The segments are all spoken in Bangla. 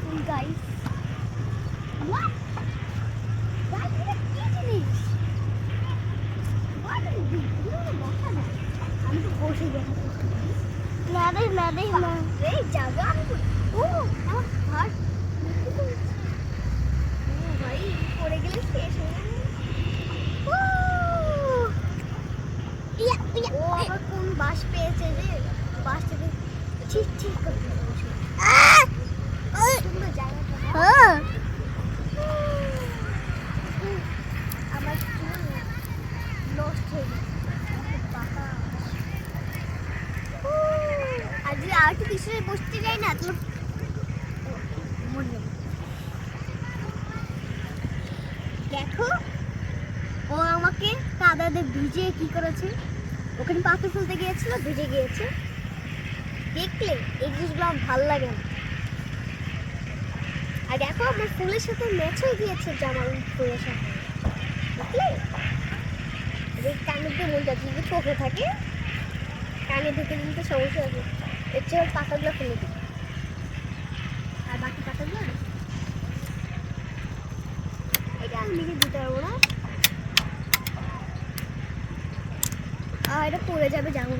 ফুল গাইস। না রে, না রে, জায়গা আমি তো- ও, আমার। ও ভাই, পড়ে গেলে শেষ হয়ে। ও! আবার কোন বাস পেয়েছে রে বাসটাকে ঠিক ঠিক করতে বসে সুন্দর জায়গাটা না? আমার চুল নষ্ট হয়ে গেছে পাকা আর যদি আর একটু পিছনে বসতে না। দেখো, ও আমাকে ভিজিয়ে কি করেছে ওখানে পাথর ফেলতে গিয়েছিল, ভিজে গিয়েছে দেখলে, এই জিনিসগুলো আমার ভালো লাগে না আর দেখো আমার ফুলের সাথে ম্যাচ হয়ে গিয়েছে জামা ফুলের সাথে। এই কানের দিয়ে মন যাচ্ছে যদি চোখে থাকে। কানে ঢুকে দিতে সমস্যা হবে। এর চেয়ে পাতাগুলো ফেলে দিই। আর বাকি পাতাগুলো? এটা আমি লিখে দিতে পারব না। আর এটা পড়ে যাবে যেমন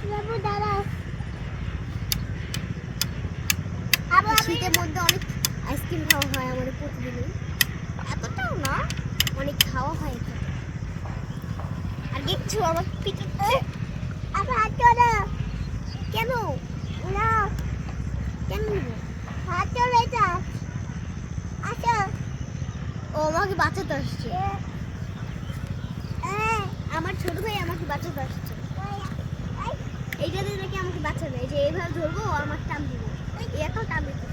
চুল দাঁড়াও শীতের মধ্যে অনেক আইসক্রিম খাওয়া হয় আমাদের প্রতিদিনই। এতটাও না, অনেক খাওয়া হয় আর দেখছ আমার পিঠে আমার হাত ধরো কেন? না। কেন হাত ধরে যা আসো। ও আমাকে বাঁচাতে আসছে। আমার ছোট ভাই আমাকে বাঁচাতে আসছে। দিয়ে নাকি আমাকে বাঁচাবে। দেয় যে এইভাবে ধরবো আমার টান দিবে। এই এত টান একটা।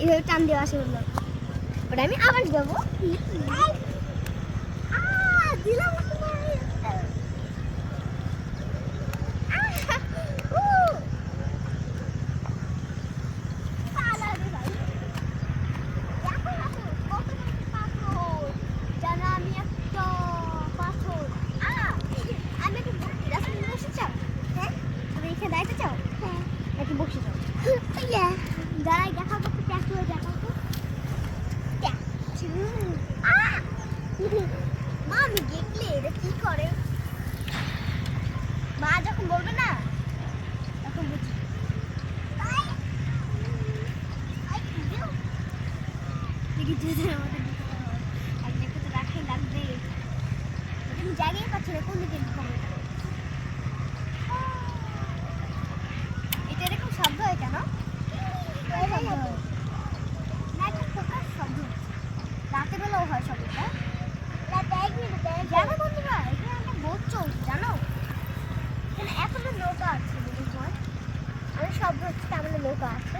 এইভাবে টান দেওয়া আসে বলল। ওটা আমি আবার দেবো আহ, দিলাম তোমার। আহ, উহ। পালারে ভাই। দেখো, দেখো, কত বড় পাথর। জানো আমি একটা পাথর। আহ, আমি একটু বসি। রাস্তায় তুমি বসে চাও? হ্যাঁ? তুমি এখানে দাঁড়াতে চাও? নাকি বসে যাও? দাঁড়াই, দেখাও তো একটু ট্যাটু হয়ে দেখাও তো। ট্যাটু। আহ! মা আমি দেখলে এটা কি করে মা যখন বলবে না তখন বুঝি আই! আই, দিও। আর দেখে তো রাখে লাগবে আমি জায়গায় পাচ্ছি না কোন দিকে ঢুকাবো এটা? এরকম শব্দ হয় কেন না শব্দ রাতের বেলাও হয় শব্দটা জানো বন্ধুরা এখানে একটা বোট চলছে জানো এখানে এখনও নৌকা আছে মনে আমি শব্দ হচ্ছে, তার মানে নৌকা আছে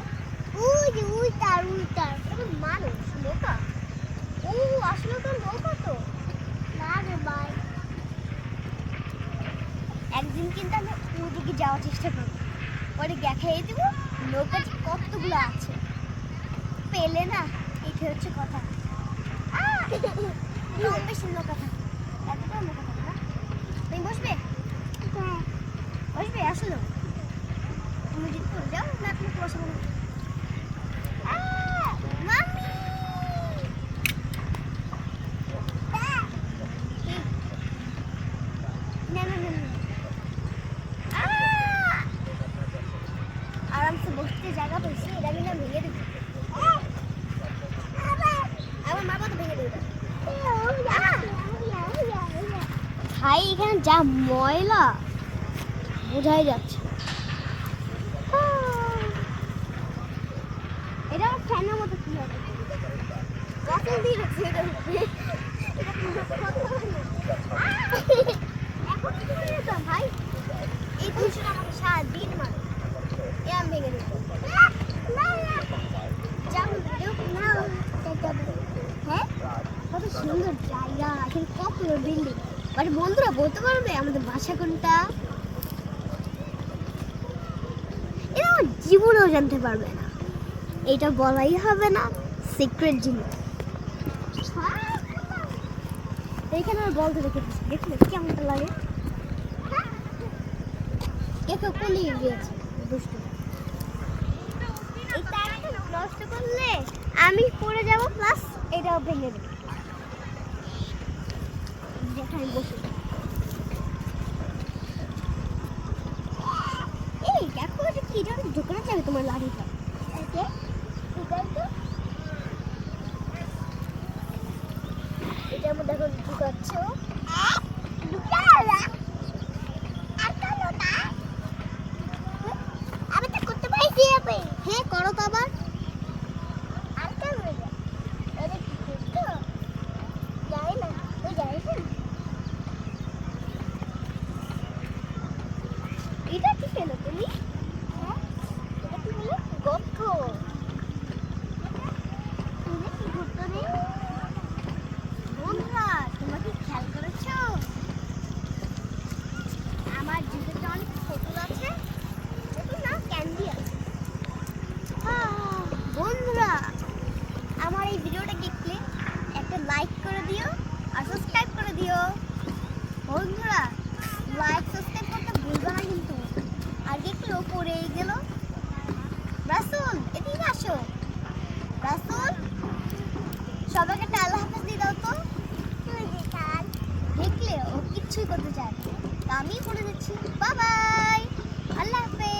একদিন কিন্তু আমি ওদিকে যাওয়ার চেষ্টা করব। পরে দেখাই দিব যে কতগুলো আছে। পেলে না এটা হচ্ছে কথা। বেশি নৌকা থাকে এতটা নৌকা থাকে না তুমি বসবে বসবে আসলো তুমি যদি পড়ে যাও না তুমি বসবো না আহ! মাম্মি! আহ! কি? না, না, না, না। আহ! আরামসে বসতে জায়গা পেয়েছি এটা আমি না ভেঙে দিচ্ছি আমার মা তো ভেঙে দেবে ভাই এখানে যা ময়লা। বোঝাই যাচ্ছে। এটা আমার ফ্যানের মতো এটা এটা হয় ভাই? আমি ভেঙে দেবো হ্যাঁ? কত সুন্দর জায়গা। কত বিল্ডিং বাট বন্ধুরা, বলতে পারবে আমাদের বাসা কোনটা? এটা আমার জীবনেও জানতে পারবে না। এটা বলাই হবে না সিক্রেট জিনিস। এইখানে আমার বল ধরে কেটেছি দেখলে কেমনটা লাগে? একে পলিয়ে গিয়েছে দুষ্টু। তারটা নষ্ট আমি পড়ে যাব প্লাস এটাও ভেঙে দেবে। যেখানে বসে এই দেখো এটা কি জানো দোকানে যাবে তোমার লাড়িটা ওকে আমার দেখো ঢুকাচ্ছ আমি তো করতে পারি কি হবে হ্যাঁ করো তো আবার আরেকটা হয়ে যায় আরে কি করছ যাই না ওই যাই না এটা কি পেল তুমি হ্যাঁ এটা কি হলো গর্ত তুমি কি ঘুরতে নেই বন্ধুরা তোমরা কি খেয়াল করেছ আমার জুতোতে অনেক ফটো আছে দেখুন না ক্যান্ডি আছে। আহ, বন্ধুরা আমার এই ভিডিওটা দেখলে একটা লাইক করে দিও আর সাবস্ক্রাইব করে দিও। বন্ধুরা লাইক সাবস্ক্রাইব করতে ভুলবে না কিন্তু। আর দেখল পড়েই গেল। রাসুল এদিকে আসো। রাসুল সবাইকে একটা আল্লাহ হাফেজ দিয়ে দাও তো। দেখলে ও কিচ্ছুই করতে চায় আমি বলে দিচ্ছি বাবাই বাই আল্লাহ হাফেজ।